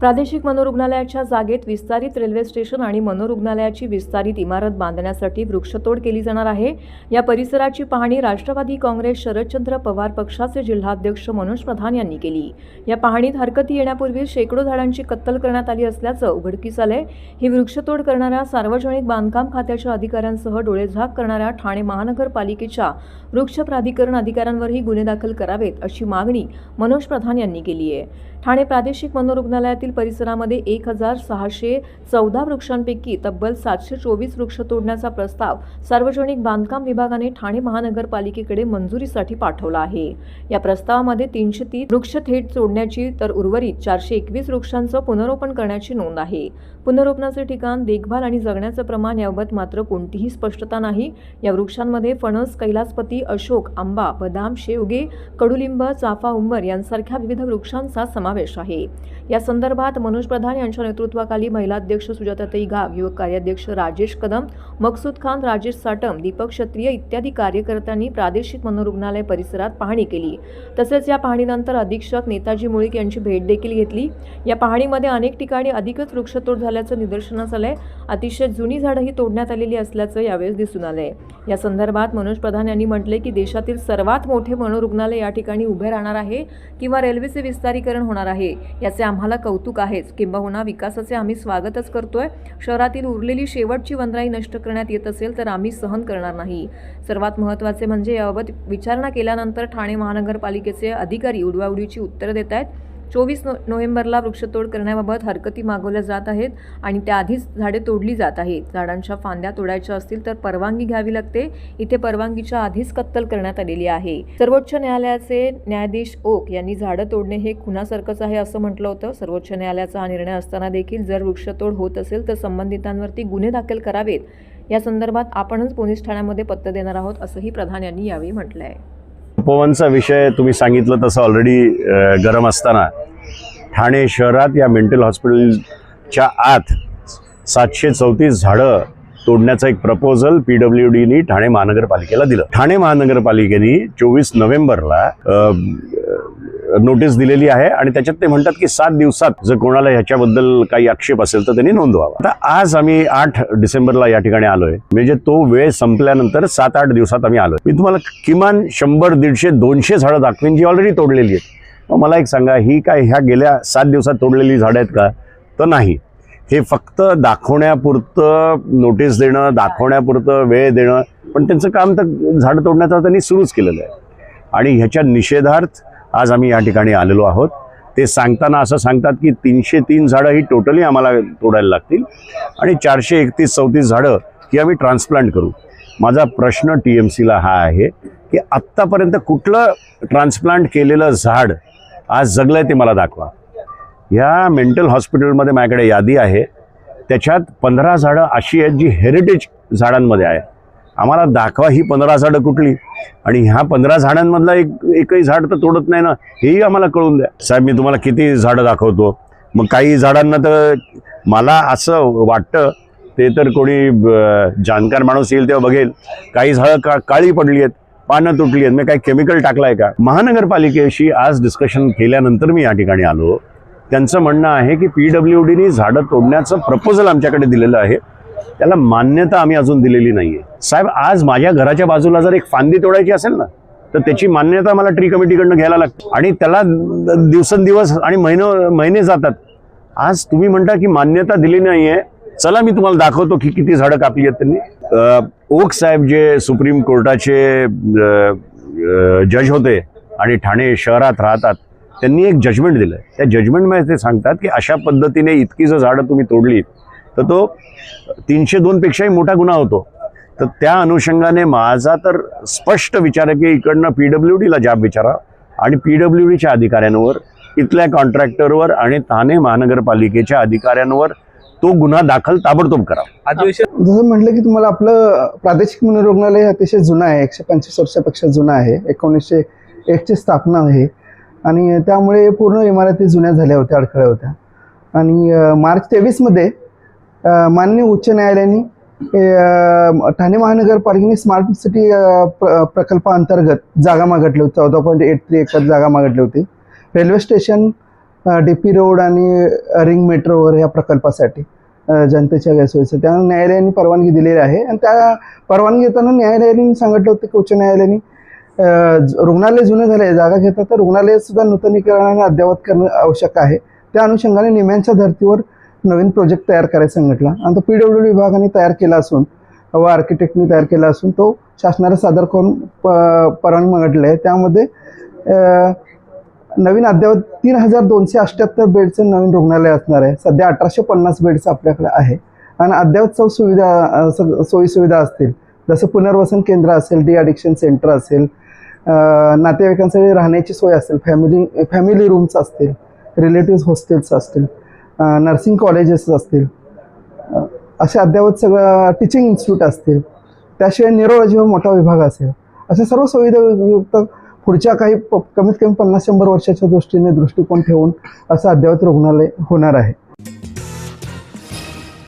प्रादेशिक मनोरुग्णालयाच्या जागेत विस्तारित रेल्वे स्टेशन आणि मनोरुग्णालयाची विस्तारित इमारत बांधण्यासाठी वृक्षतोड केली जाणार आहे. या परिसराची पाहणी राष्ट्रवादी काँग्रेस शरदचंद्र पवार पक्षाचे जिल्हाध्यक्ष मनोज प्रधान यांनी केली. या पाहणीत हरकती येण्यापूर्वी शेकडो झाडांची कत्तल करण्यात आली असल्याचं उघडकीस आलंय. ही वृक्षतोड करणाऱ्या सार्वजनिक बांधकाम खात्याच्या अधिकाऱ्यांसह डोळेझाक करणाऱ्या ठाणे महानगरपालिकेच्या वृक्ष प्राधिकरण अधिकाऱ्यांवरही गुन्हे दाखल करावेत अशी मागणी मनोज प्रधान यांनी केली आहे ठाणे प्रादेशिक मनोरुग्णालयातील परिसरामध्ये एक हजार सहाशे चौदा वृक्षांपैकी तब्बल सातशे चोवीस वृक्ष तोडण्याचा प्रस्ताव सार्वजनिक बांधकाम विभागाने ठाणे महानगरपालिकेकडे मंजुरीसाठी पाठवला आहे. या प्रस्तावामध्ये तीनशे तीन वृक्ष थेट तोडण्याची तर उर्वरित चारशे एकवीस वृक्षांचं पुनरोपण करण्याची नोंद आहे. पुनरोपणाचे ठिकाण देखभाल आणि जगण्याचं प्रमाण याबाबत मात्र कोणतीही स्पष्टता नाही. या वृक्षांमध्ये फणस कैलासपती अशोक आंबा बदाम शेवगे कडुलिंब चाफा उंबर यांसारख्या विविध वृक्षांचा समावेश आहे. या संदर्भात मनोज प्रधान यांच्या नेतृत्वाखाली महिलाध्यक्ष सुजाताताई घाग युवक कार्याध्यक्ष राजेश कदम मकसूद खान राजेश साटम दीपक क्षत्रिय इत्यादी कार्यकर्त्यांनी प्रादेशिक मनोरुग्णालय परिसरात पाहणी केली. तसेच या पाहणीनंतर अधीक्षक नेताजी मुळीक यांची भेट देखील घेतली. या पाहणीमध्ये अनेक ठिकाणी अधिकच वृक्षतोड झाल्याचं निदर्शनास आलंय. अतिशय जुनी झाडंही तोडण्यात आलेली असल्याचं यावेळेस दिसून आलंय. या संदर्भात मनोज प्रधान यांनी म्हटले की देशातील सर्वात मोठे मनोरुग्णालय या ठिकाणी उभे राहणार आहे किंवा रेल्वेचे विस्तारीकरण होणार आहे. याचे आम्हाला कौतुक आहेच. किंबहुना विकासाचे आम्ही स्वागतच करतोय. शहरातील उरलेली शेवटची वनराई नष्ट करण्यात येत असेल तर आम्ही सहन करणार नाही. सर्वात महत्त्वाचे म्हणजे याबाबत विचारणा केल्यानंतर ठाणे महानगरपालिकेचे अधिकारी उडवाउडीची उत्तरं देत आहेत चोवीस नो नोव्हेंबरला वृक्षतोड करण्याबाबत हरकती मागवल्या जात आहेत आणि त्याआधीच झाडे तोडली जात आहेत. झाडांच्या फांद्या तोडायच्या असतील तर परवानगी घ्यावी लागते. इथे परवानगीच्या आधीच कत्तल करण्यात आलेली आहे. सर्वोच्च न्यायालयाचे न्यायाधीश ओक यांनी झाडं तोडणे हे खुनासारखंच आहे असं म्हटलं होतं. सर्वोच्च न्यायालयाचा हा निर्णय असताना देखील जर वृक्षतोड होत असेल तर संबंधितांवरती गुन्हे दाखल करावेत. या संदर्भात आपणच पोलीस ठाण्यामध्ये पत्र देणार आहोत असंही प्रधान यांनी यावेळी म्हटलं आहे उपवनचा विषय तुम्ही सांगितलं तसं ऑलरेडी गरम असताना. ठाणे शहरात या मेंटल हॉस्पिटलच्या आत सातशे चौतीस झाडं तोडण्याचं एक प्रपोजल पी डब्ल्यू डीनी ठाणे महानगरपालिकेला दिलं. ठाणे महानगरपालिकेने चोवीस नोव्हेंबरला नोटीस दिलेली आहे आणि त्याच्यात ते म्हणतात की सात दिवसात जर कोणाला ह्याच्याबद्दल काही आक्षेप असेल तर त्यांनी नोंदवावा. आता आज आम्ही आठ डिसेंबरला या ठिकाणी आलोय. म्हणजे तो वेळ संपल्यानंतर सात आठ दिवसात आम्ही आलोय. मी तुम्हाला किमान शंभर दीडशे दोनशे झाडं दाखवीन जी ऑलरेडी तोडलेली आहेत. मग मला एक सांगा ही काय ह्या गेल्या सात दिवसात तोडलेली झाडं आहेत का? तर नाही. हे फक्त दाखवण्यापुरतं नोटीस देणं दाखवण्यापुरतं वेळ देणं पण त्यांचं काम तर झाडं तोडण्याचं त्यांनी सुरूच केलेलं आहे. आणि ह्याच्या निषेधार्थ आज आम्ही या ठिकाणी आलेलो आहोत. ते सांगताना असं सांगतात की तीनशे तीन झाडं ही टोटली आम्हाला तोडायला लागतील आणि चारशे एकतीस चौतीस झाडं ही आम्ही ट्रान्सप्लांट करू. माझा प्रश्न टी एम सीला हा आहे की आत्तापर्यंत कुठलं ट्रान्सप्लांट केलेलं झाड आज जगलं आहे ते मला दाखवा. ह्या मेंटल हॉस्पिटलमध्ये माझ्याकडे यादी आहे. त्याच्यात पंधरा झाडं अशी आहेत जी हेरिटेज झाडांमध्ये आहे. आम्हाला दाखवा ही पंधरा झाडं कुठली. आणि ह्या पंधरा झाडांमधला एक एकही झाड तर तोडत नाही ना हेही आम्हाला कळून द्या. साहेब मी तुम्हाला किती झाडं दाखवतो. मग काही झाडांना तर मला असं वाटतं ते तर कोणी जाणकार माणूस येईल तेव्हा बघेल. काही झाडं का काळी पडली आहेत पानं तुटली आहेत मी काही केमिकल टाकलाय आहे का? महानगरपालिकेशी आज डिस्कशन केल्यानंतर मी या ठिकाणी आलो. त्यांचं म्हणणं आहे की पी डब्ल्यू डीनी झाडं तोडण्याचं प्रपोजल आमच्याकडे दिलेलं आहे. त्याला मान्यता आम्ही अजून दिलेली नाहीये. साहेब आज माझ्या घराच्या बाजूला जर एक फांदी तोडायची असेल ना तर त्याची मान्यता मला ट्री कमिटीकडनं घ्यायला लागते. आणि त्याला दिवसेंदिवस आणि महिने महिने जातात. आज तुम्ही म्हणता की मान्यता दिली नाहीये. चला मी तुम्हाला दाखवतो की किती झाडं कापली आहेत त्यांनी. ओक साहेब जे सुप्रीम कोर्टाचे जज होते आणि ठाणे शहरात राहतात त्यांनी एक जजमेंट दिलं त्या जजमेंटमध्ये ते सांगतात की अशा पद्धतीने इतकी जर झाडं तुम्ही तोडली तर तो तीनशे दोनपेक्षाही मोठा गुन्हा होतो. तर त्या अनुषंगाने माझा तर स्पष्ट विचार आहे की इकडनं पी डब्ल्यू डीला जाब विचारा आणि पी डब्ल्यू डीच्या अधिकाऱ्यांवर इथल्या कॉन्ट्रॅक्टरवर आणि ठाणे महानगरपालिकेच्या अधिकाऱ्यांवर तो गुन्हा दाखल ताबडतोब करा. जसं म्हटलं की तुम्हाला आपलं प्रादेशिक मनोरुग्णालय अतिशय जुनं आहे एकशे पंचवीस वर्षापेक्षा जुनं आहे एकोणीसशे एकची स्थापना आहे. आणि त्यामुळे पूर्ण इमारती जुन्या झाल्या होत्या अडखळ्या होत्या. आणि मार्च तेवीसमध्ये माननीय उच्च न्यायालयाने ठाणे महानगरपालिकेने स्मार्ट सिटी प्र प्रकल्पाअंतर्गत जागा मागितली होती चौदा पॉईंट एट थ्री एकर जागा मागितली होती. Railway station D P road आणि रिंग मेट्रोवर या प्रकल्पासाठी जनतेच्या गैरसोयीचं त्यामुळे न्यायालयाने परवानगी दिलेली आहे आणि त्या परवानगी घेताना न्यायालयाने सांगितलं होतं की उच्च न्यायालयाने रुग्णालय जुने झाले जागा घेतात तर रुग्णालय सुद्धा नूतनीकरण आणि अद्ययावत करणं आवश्यक आहे. त्या अनुषंगाने निम्यांच्या धर्तीवर नवीन प्रोजेक्ट तयार करायचा संघटला. आणि तो पी डब्ल्यू डी विभागाने तयार केला असून व आर्किटेक्टनी तयार केला असून तो शासनाला सादर करून प परवानगी मागितली आहे त्यामध्ये नवीन अद्ययावत तीन हजार दोनशे अठ्ठ्याहत्तर बेडचं नवीन रुग्णालय असणार आहे. सध्या अठराशे पन्नास बेड्स आपल्याकडे आहे. आणि अद्ययावत चौ सुविधा सग- सोयीसुविधा असतील. जसं पुनर्वसन केंद्र असेल डी अडिक्शन सेंटर असेल नातेवाईकांसाठी राहण्याची सोय असेल फॅमिली फॅमिली रूम्स असतील रिलेटिव्ह हॉस्टेल्स असतील. नर्सिंग कॉलेजेस असतील. असे अद्ययावत सगळं टीचिंग इन्स्टिट्यूट असतील. त्याशिवाय न्युरोलॉजी मोठा विभाग असेल. अशा सर्व सुविधायुक्त पुढच्या काही प- कमीत कमी पन्नास शंभर वर्षाच्या दृष्टीने दृष्टिकोन ठेवून असं अद्ययावत रुग्णालय होणार आहे.